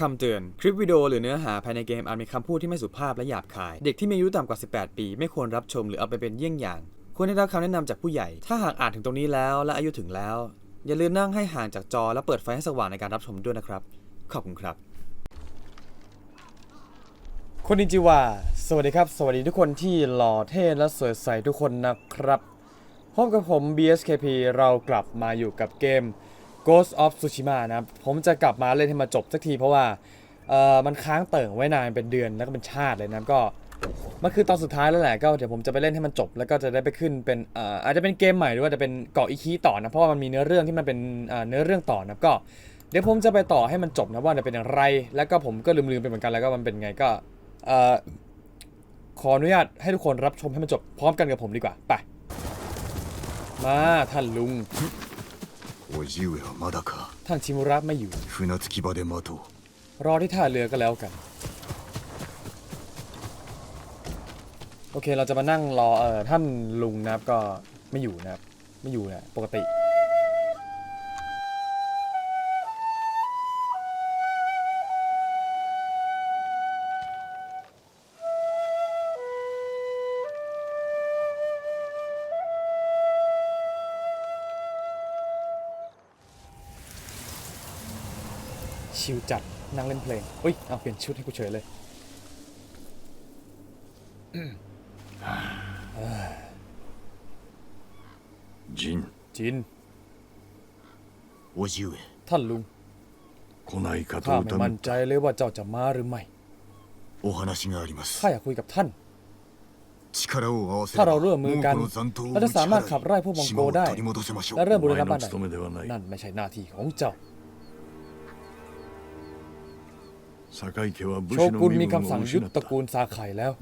คำเตือน คลิปวิดีโอหรือเนื้อหาภายในเกมอาจมีคำพูดที่ไม่สุภาพและหยาบคาย เด็กที่มีอายุต่ำกว่า 18 ปี ไม่ควรรับชมหรือเอาไปเป็นเยี่ยงอย่าง ควรได้รับคำแนะนำจากผู้ใหญ่ ถ้าหากอ่านถึงตรงนี้แล้วและอายุถึงแล้ว อย่าลืมนั่งให้ห่างจากจอและเปิดไฟให้สว่างในการรับชมด้วยนะครับ ขอบคุณครับคนนิจิวาสวัสดีครับ สวัสดีทุกคนที่หล่อเท่และสวยใสทุกคนนะครับพบกับผม BSKP เรากลับมาอยู่กับเกม Ghost of Tsushima นะครับผมจะกลับมาเล่นให้มาจบสักทีเพราะว่าเออมันค้างเติ่งไว้นานเป็นเดือนแล้วก็เป็นชาติเลยนะครับก็มันคือตอนสุดท้ายแล้วแหละก็เดี๋ยวผมจะไปเล่นให้มันจบ แล้วก็จะได้ไปขึ้นเป็นเอ่ออาจจะเป็นเกมใหม่หรือว่าจะเป็นเกาะอีคีต่อนะเพราะว่ามันมีเนื้อเรื่องที่มันเป็นเนื้อเรื่องต่อนะครับก็เดี๋ยวผมจะไปต่อให้มันจบนะว่าจะเป็นอย่างไร แล้วก็ผมก็ลืมๆไปเหมือนกันแล้วก็มันเป็นไงก็เอ่อขออนุญาตให้ทุกคนรับชมให้มันจบพร้อมกันกับผมดีกว่าไปมาท่านลุง 叔父上はまだか ท่านชิมุระไม่อยู่ 船着き場で待とう รอที่ท่าเรือก็แล้วกัน โอเคเราจะมานั่งรอเอ่อท่านลุงนะครับก็ไม่อยู่นะครับ ไม่อยู่นะปกติ ชิลจัดนั่งเล่นเพลงอุ้ย เอาเปลี่ยนชุดให้กูเฉยเลย ジン จิน 叔父上 ท่านลุง 来ないか ข้า と ไม่ 疑 มั่น っ ใจเลยว่าเจ้าจะมาหรือไม่ お話があります ข้าอยากคุยกับท่าน 力を合わせれ ถ้า ば เราร่วมมือกัน 猛虎の残党を เรา 打 จะ ち สามารถขับไล่ 払 พวกมอง い โก 島を ได้ 取り戻せましょう และเริ่มบูร お ณะ 前 บ้าน の ใด 務めではない นั่นไม่ใช่หน้าที่ของเจ้า โชกุนมีคำสั่งยุดตระกูลซาไคแล้ว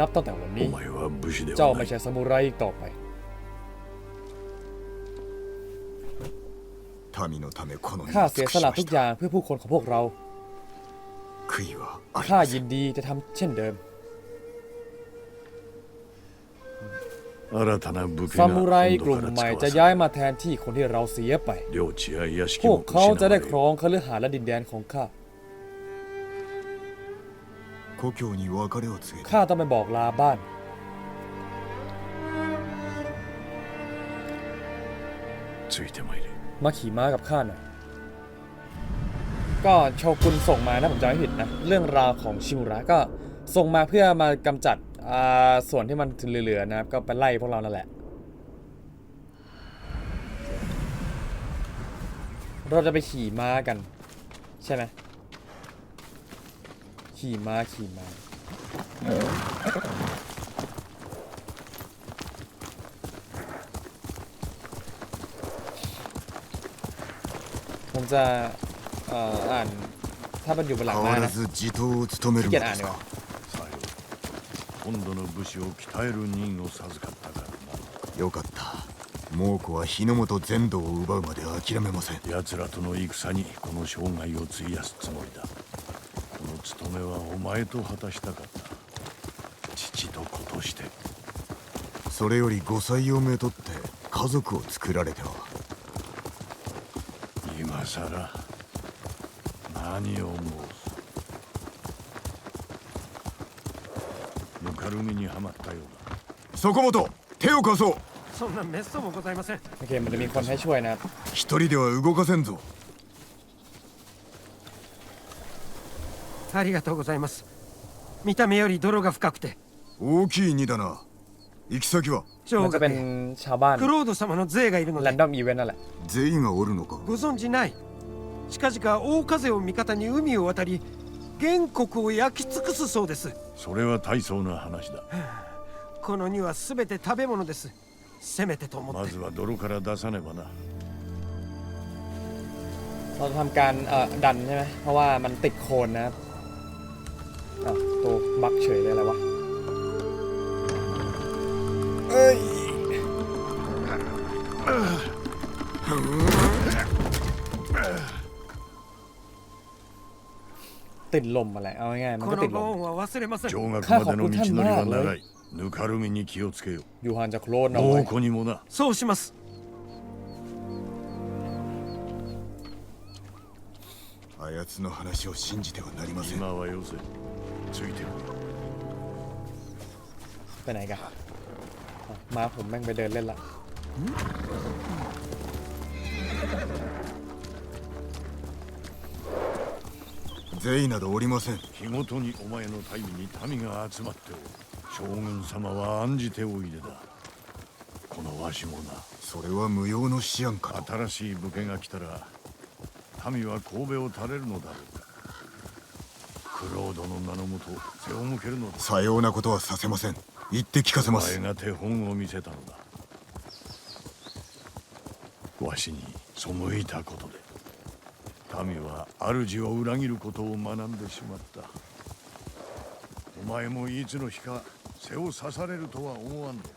นับตั้งแต่วันนี้ เจ้าไม่ใช่ซามูไรอีกต่อไป ข้าเสียสละทุกอย่างเพื่อผู้คนของพวกเรา ข้ายินดีจะทำเช่นเดิม ซามูไรกลุ่มใหม่จะย้ายมาแทนที่คนที่เราเสียไป พวกเขาจะได้ครองคฤหาสน์และดินแดนของข้า ข้าต้องไปบอกลาบ้าน มาขี่ม้ากับข้าหน่อย ก็โชกุนส่งมานะผมจำไม่ผิดนะ เรื่องราวของชิมุระก็ส่งมาเพื่อมากำจัด ส่วนที่มันเหลือๆนะครับ ก็ไปไล่พวกเรานั่นแหละ เราจะไปขี่ม้ากัน ใช่ไหมขี่ม้าขี่ม้าผมจะอ่าน ถ้ามันอยู่บนหลังหน้านะที่เกียจอ่านดีกว่า 今度の武士を鍛える任を授かったからよかった。猛虎は日の本全土を奪うまで諦めません。な奴らとの戦にこの生涯を費やすつもりだ。この務めはお前と果たしたかった。父と子として。それより5歳をめとって家族を作られては。今さら何を申すぬかるみにはまったようだそこ本手を貸そうそんなめっそうもございません โอเค มันจะมีคนให้ช่วยนะครับ 一人では動かせんぞありがとうございます見た目より泥が深くて大きい荷だな行き先は 上 มันจะ 学 เป็น へ ชาวบ้าน クロード様の税がいるの แร で นดอมอีเวนต์นั่นแหละ 全員がおるのかご存じない近々大風を味方に海を渡り 原国を焼き尽くすそうですそれは大層な話だこの荷は全て食べ物ですせめてと思ってまずは泥から出さねばな เราจะทำการเอ่อดันใช่ไหม เพราะว่ามันติดโคลนนะครับอ้าวตัวบักเฉยเลยอะไรวะ เอ้ย ติดลมอะไร เอาง่ายๆมัน こ ก็ の ติดล ご ม 恩は忘れません上学までの道のりは長いぬかるみに気をつけよ อยู่ห่างจากโคลน う เอาไว้ 猛虎にもなそうします あやつの話を信じてはなりません今はよせついてくる ไปไหนกันอ๋อมาผมแม่งไปเดินเล่นละ ゼイなどおりません。日ごとにお前の大義に民が集まっておる。将軍様は案じておいでだ。このわしもな。それは無用の思案かと。新しい武家が来たら民は神戸を垂れるのだろう。かクロードの名のもと背を向けるのだ。さようなことはさせません。言って聞かせおます。前が手本を見せたのだ。わしに背いたこと。で民は主を裏切ることを学んでしまったお前もいつの日か背を刺されるとは思わんのか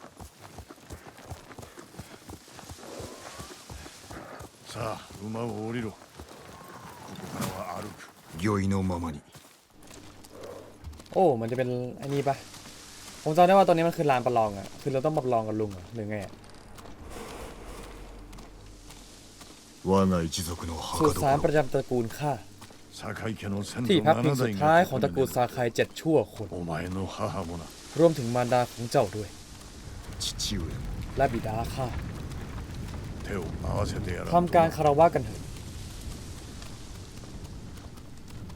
さあ馬を降りろここからは歩く御意のままに โอ้มันจะเป็นไอ้นี่ปะผมจำได้ว่าตอนนี้มันคือลานประลองอะคือเราต้องมาประลองกับลุงอะหรือไงอะ 我が一族の สุ 墓 สานป 所 ระจำตระกูลข้า 堺家の先 ที่ 祖 พักพิง 7 สุด 代 ท้าย が ของตระกูลซาไคเจ็ดชั่วคน お前の母もな รวมถึงมารดาของเจ้าด้วย 父上も และบิดาข้า 手を合わせてやらんと ทำการคารวะกันเถอะ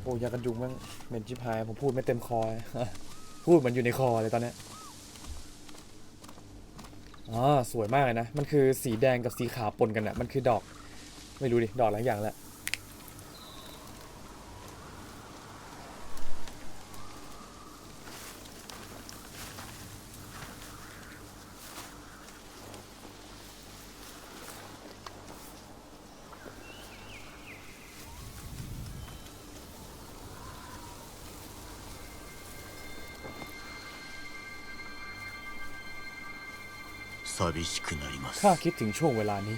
โอ้ยากันยุงแม่งเหม็นชิบหายผมพูดไม่เต็มคอ พูดเหมือนอยู่ในคอเลยตอนเนี้ยอ๋อสวยมากเลยนะ มันคือสีแดงกับสีขาวปนกันอะมันคือดอก ไม่รู้ดิ ดอกหลายอย่างแหละข้าคิดถึงช่วงเวลานี้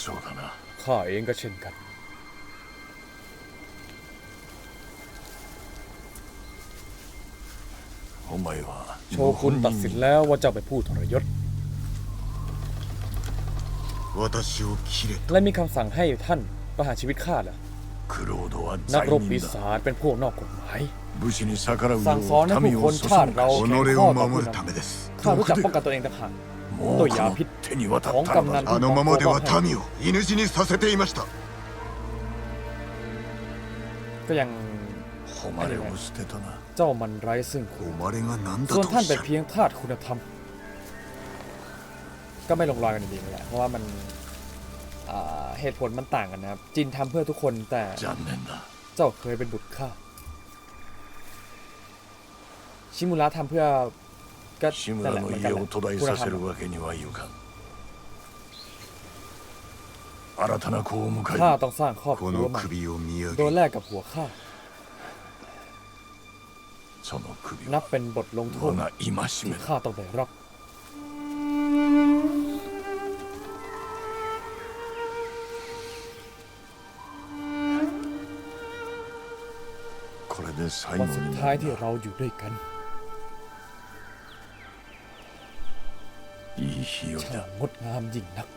そうだな ข้าเองก็เช่นกัน お前は โชกุนตัดสินแล้วว่าเจ้าไปนผู้ทรยศ 私を切れと และมีคำสั่งให้ท่านประหารชีวิตข้าเหรอ クロードは นัก 罪 รบปี 人 ศา だ จเป็นพวกนอกกฎหมาย 武士に逆らう สั่ よ งสอนให้ う ผู้ 民 ค を น そ ชาติเรา 己 แข็ง を ข้อต่อ 守 ผู้ る น ためです ำข้ารู้จักป้องกันตัวเองต่างหาก もうこ とやぴの手に渡ของ ったの กำนัน だあのままでは民を犬死にさせていました ก็ยัง 誉れを捨てたな เจ้ามันไร้ซึ่งคุณ 誉れが何だ ส่วน とお ท่า っ น し เป็น ゃる เพียงทาสคุณธรรม ก็ไม่ลงรอยกันดีๆนั่นแหละเพราะว่ามันอ่าเหตุผลมันต่างกันนะครับ จินทำเพื่อทุกคนแต่ 残念だ เจ้าเคยเป็นบุตรข้า ชิมุระทำเพื่อก็ 志村の家を途絶えさせるわけにはいかん。新たな子を迎える。この首を見上げ。るその首は我が戒めだ。これで最後になるな な เราอยู่ด้วยกัน いい日和 ช่าง だ งดงามยิ่งนัก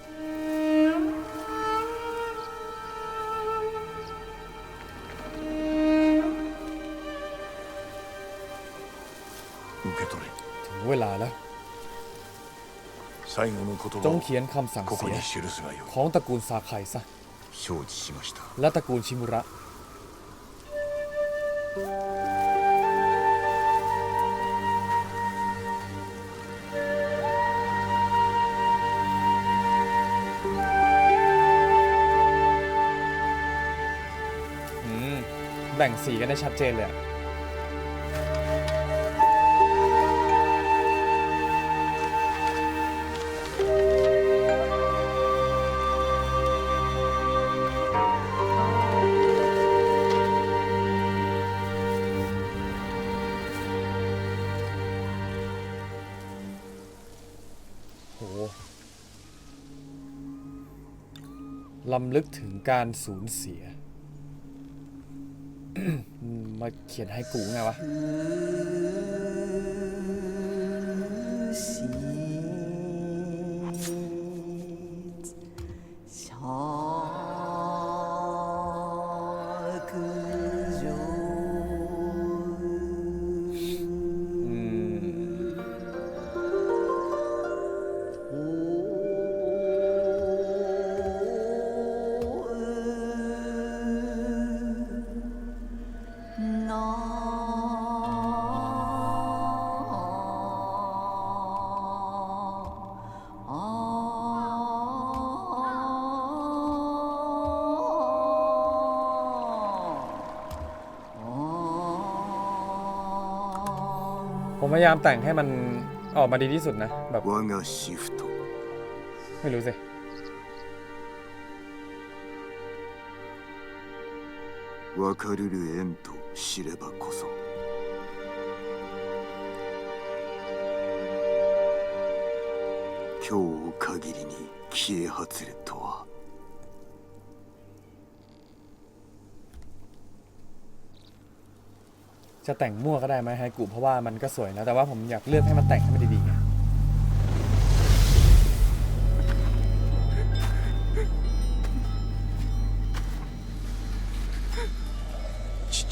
受け取れ ถึงเวลาแล้ว 最後の言 จ 葉 ง を เขียนคำสั่ง ここ เสีย に記すがよい ของตระกูลซาไคซะ 承知しました และตระกูลชิมุระ แบ่งสีกันได้ชัดเจนเลยอะโหลำลึกถึงการสูญเสีย มาเขียนให้กูไงวะ ผมพยายามแต่งให้มันออกมาดีที่สุดนะ แบบ 我がシフト ไม่รู้สิ 分かるる縁と知ればこそ今日を限りに消え外れとは จะแต่งมั่วก็ได้ไหมไฮกุเพราะว่ามันก็สวยนะ แต่ว่าผมอยากเลือกให้มันแต่งให้มันดีๆไง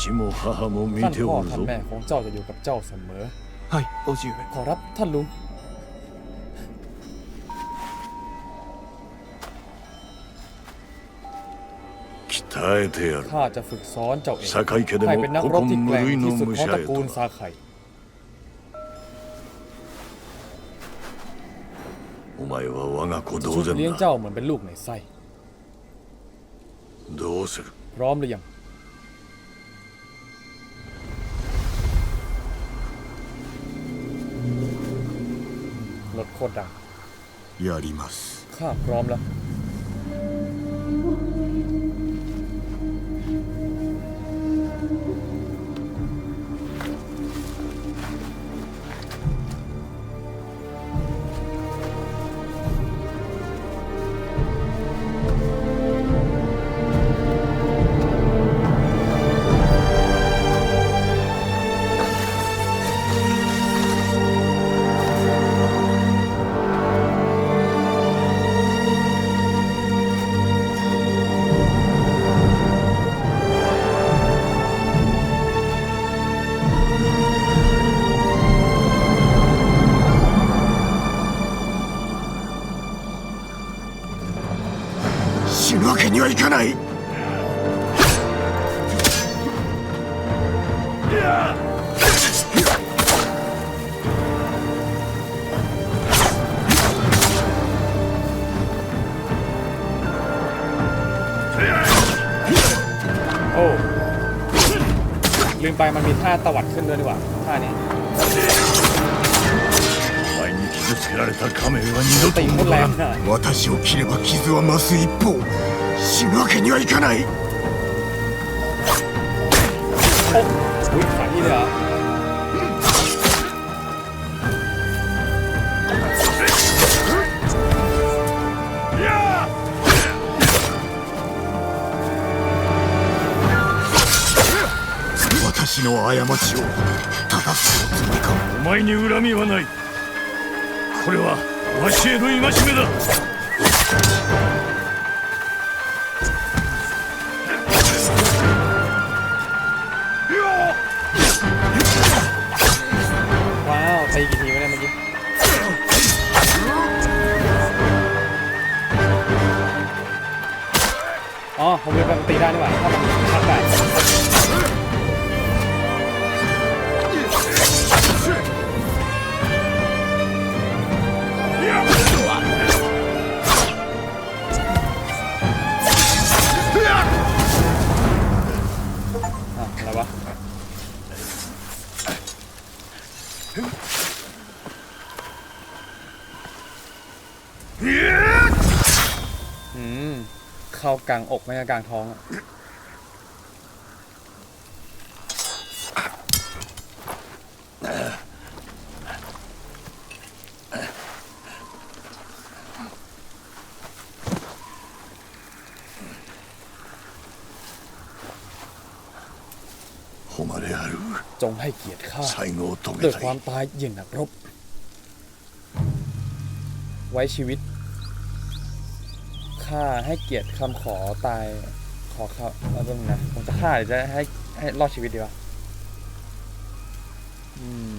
父も母も見 ท่าน て พ่อ おる ท่าน ぞ แม่ของเจ้าจะอยู่กับเจ้าเสมอ はい叔父上 ขอรับท่านลุง ข้าจะฝึกสอนเจ้าเองให้เป็นนักรบที่แกร่งที่สุดของตระกูลซาไคฉันเลี้ยงเจ้าเหมือนเป็นลูกในไส้พร้อมหรือยังรถโคตรดังข้าพร้อมแล้ว ท่าตวัดขึ้นด้วยดีกว่าท่านี้ お前に傷つけられた仮面は二度と ตีโคตร 戻 แร ら ง ん อ่ะ 私を切れば傷は増す一方死ぬわけにはいかない โอ้อุ้ยขาที่เลยเหรอ 私の過ちを正すおつもりかお前に恨みはないこれはわしへの戒めだ ว้าวตีกี่ทีวะเนี่ยเมื่อกี้อ๋อผมลืมไปมันตีได้นี่หว่าถ้ามันชักได้ เข้ากลางอกไม่ใช่กลางท้องอะ誉れある จงให้เกียรติข้า 最後を遂 ด้ว げ ย た ความ い ตายอย่างหนักรบ ไว้ชีวิต ข้าให้เกียรติคำขอตายขอข้าเอาตรงนะผมจะฆ่าหรือจะให้ให้รอดชีวิตดีวะอืม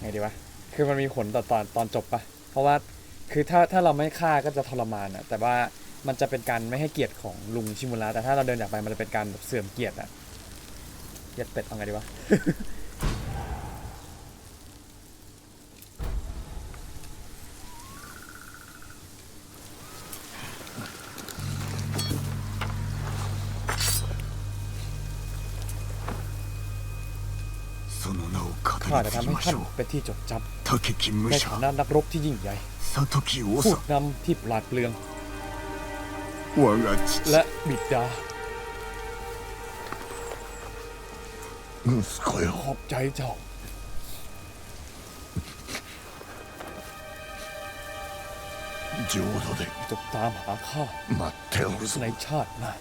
ไงดีวะ คือมันมีผลต่อตอนตอนจบปะเพราะว่า คือถ้าถ้าเราไม่ฆ่าก็จะทรมานอะแต่ว่ามันจะเป็นการไม่ให้เกียรติของลุงชิมุระแต่ถ้าเราเดินจากไปมันจะเป็นการแบบเสื่อมเกียรติอะเกียรติเป็ดเอาไงดีวะข้าจะทำให้ท่านเป็นที่จดจำ竹木武ใน者ฐานะนักรบที่ยิ่งใหญ่ ผู้นำที่ปราดเปลือง และบิดา ขอบใจเจ้า จงตามหาข้าในชาติหน้า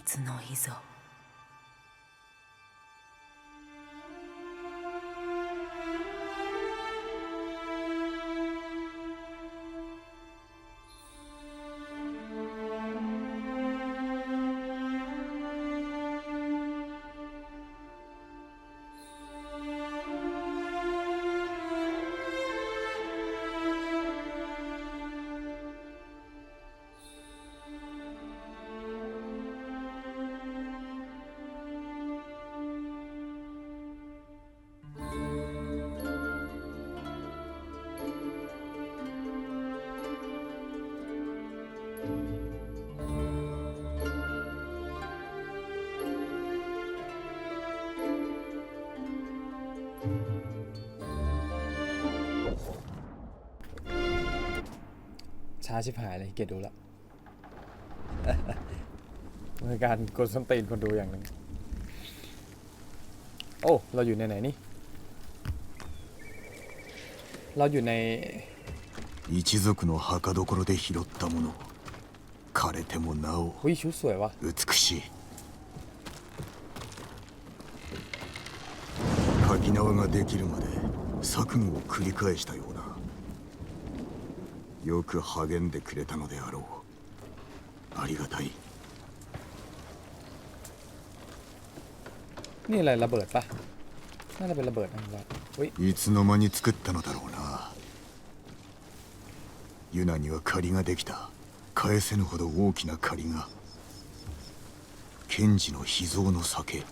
いつの日ぞ。 ช้าชิบหายเลยเกลียดดูละ มันคือการกดส้นตีนคนดูอย่างหนึ่งโอ้ เราอยู่ในไหนนี่ เราอยู่ใน 一族の墓所で拾ったもの枯れてもなお หุ้ยชุดสวยวะ 美しい垣縄ができるまで錯誤を繰り返したような よく励んでくれたのであろうありがたい นี่อะไรระเบิดปะน่าจะเป็นระเบิดนะผมว่าอุ้ย いつの間に作ったのだろうなユナには借りができた返せぬほど大きな借りが賢治の秘蔵の酒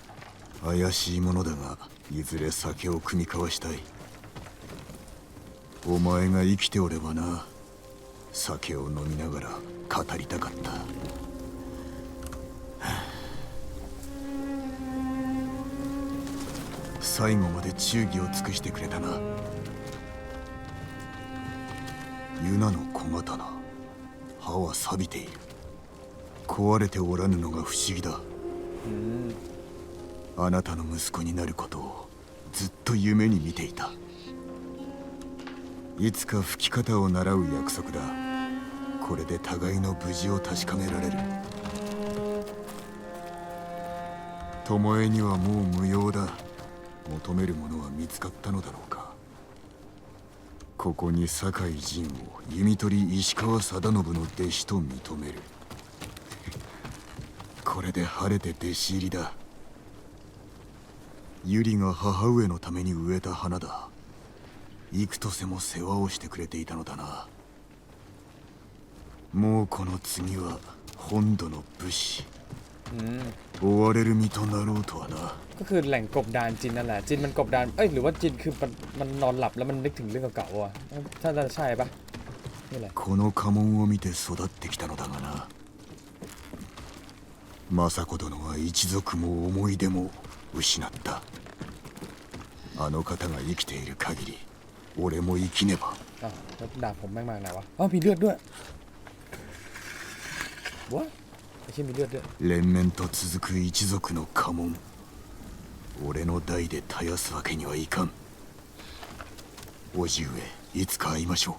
怪しいものだがいずれ酒を酌み交わしたいお前が生きておればな 酒を飲みながら語りたかった。最後まで忠義を尽くしてくれたな。ユナの小刀。刃は錆びている。壊れておらぬのが不思議だ。あなたの息子になることをずっと夢に見ていたいつか吹き方を習う約束だ。これで互いの無事を確かめられる。巴にはもう無用だ。求めるものは見つかったのだろうか。ここに酒井仁を弓取り石川定信の弟子と認める。これで晴れて弟子入りだ。ユリが母上のために植えた花だ。幾とせも世話をしてくれていたのだなもうこの次は本土の武士 อืม 追われる身となろうとはな ก็คือแหล่งกบดานจินนั่นแหละ จินมันกบดาน เอ้ยหรือว่าจินคือมันมันนอนหลับแล้วมันนึกถึงเรื่องเก่าๆอ่ะถ้าจะใช่ปะนี่แหละ この家紋を見て育ってきたのだがな政子殿は一族も思い出も失ったあの方が生きている限り 俺も生きねば อ้าวแล้วดาบผมแม่งมาไหนวะอ้าวมีเลือดด้วยวะไอ้เชี่ยมีเลือดด้วย 連綿と続く一族の家紋俺の代で絶やすわけにはいかん叔父上いつか会いましょう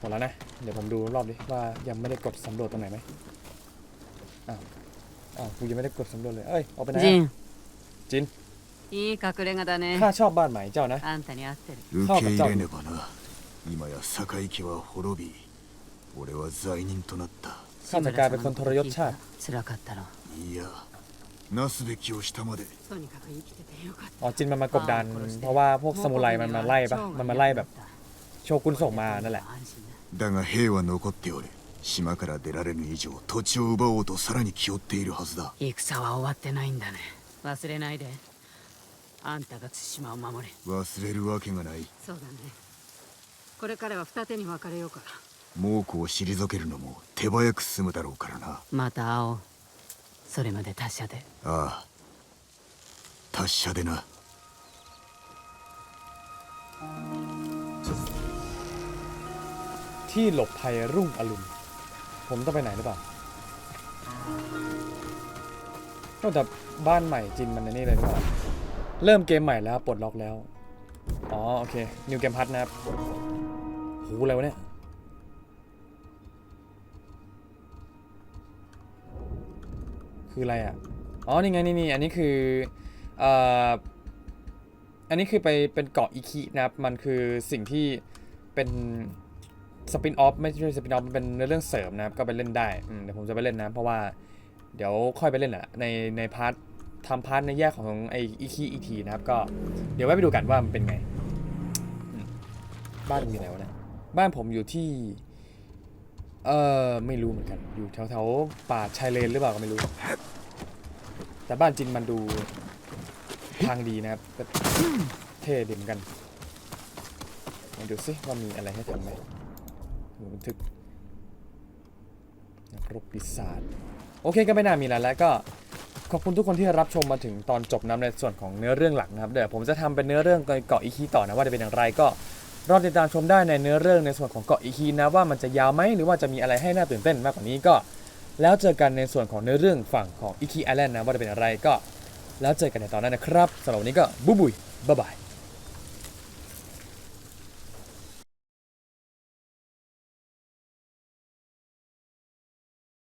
หมดแล้วนะ เดี๋ยวผมดูรอบดิว่ายังไม่ได้กดสำรวจตรงไหนไหมอ้าวอ้าวกูยังไม่ได้กดสำรวจเลย เอ้ยออกไปไหน ジ อะ ン จิน いい隠れ家だね ข้าชอบบ้านใหม่เจ้านะ あんたに合ってる受け入れねばな今や堺家は滅び俺は罪人となった ข้าจะกลายเป็นคนทรยศชาติ 辛かったろいやなすべきをしたまでとにかく生きててよかった อ๋อจินมันมากบดาน เพราะว่าพวกซามูไรมันมาไล่ปะมันมาไล่แบบ โชกุนส่งมานั่นแหละ 安心だだが兵は残っておる島から出られぬ以上土地を奪おうとさらに気負っているはずだ戦は終わってないんだね忘れないで あんたが対馬を守れ忘れるわけがないそうだねこれからは二手に分かれようか猛虎を退けるのも手早く済むだろうからなまた会おうそれまで他社でああ達者でな ที่หลบภัยรุ่งอรุณ ผมต้องไปไหนหรือเปล่าก็แต่บ้านใหม่จินมันในนี่เลยหรือเปล่า เริ่มเกมใหม่แล้วปลดล็อกแล้ว อ๋อ โอเค นิวเกมพัทนะครับโหอะไรวะเนี่ย คืออะไรอะ อ๋อ นี่ไงนี่นี่อันนี้คือเอ่ออันนี้คือไปเป็นเกาะอีคินะครับ มันคือสิ่งที่เป็นสปินออฟไม่ใช่สปินออฟมันเป็นเรื่องเสริมนะครับ ก็ไปเล่นได้เดี๋ยวผมจะไปเล่นนะ เพราะว่าเดี๋ยวค่อยไปเล่นแหละในในพาร์ท ทำพาร์ทในแยกของไออีคิอีทีนะครับก็เดี๋ยวไว้ไปดูกันว่ามันเป็นไงอืมบ้านอยู่ไหนวะเนี่ยบ้านผมอยู่ที่ เออไม่รู้เหมือนกัน อยู่แถวแถวๆป่าชายเลนหรือเปล่าก็ไม่รู้ แต่บ้านจินมันดูทางดีนะครับแบบเท่ดีเหมือนกันมาดูซิว่ามีอะไรให้ทำไหมดูบันทึกนักรบปีศาจโอเคก็ไม่น่ามีอะไรแล้วก็ ขอบคุณทุกคนที่รับชมมาถึงตอนจบนะในส่วนของเนื้อเรื่องหลักนะครับเดี๋ยวผมจะทำเป็นเนื้อเรื่องเกาะอีคีต่อนะว่าจะเป็นอย่างไรก็รอติดตามชมได้ในเนื้อเรื่องในส่วนของเกาะอีคีนะว่ามันจะยาวไหมหรือว่าจะมีอะไรให้น่าตื่นเต้นมากกว่านี้ก็ แล้วเจอกันในส่วนของเนื้อเรื่องฝั่งของอีคีไอแลนด์นะว่าจะเป็นอะไรก็ แล้วเจอกันในตอนนั้นนะครับสำหรับวันนี้ก็บุยบุยบ๊ายบาย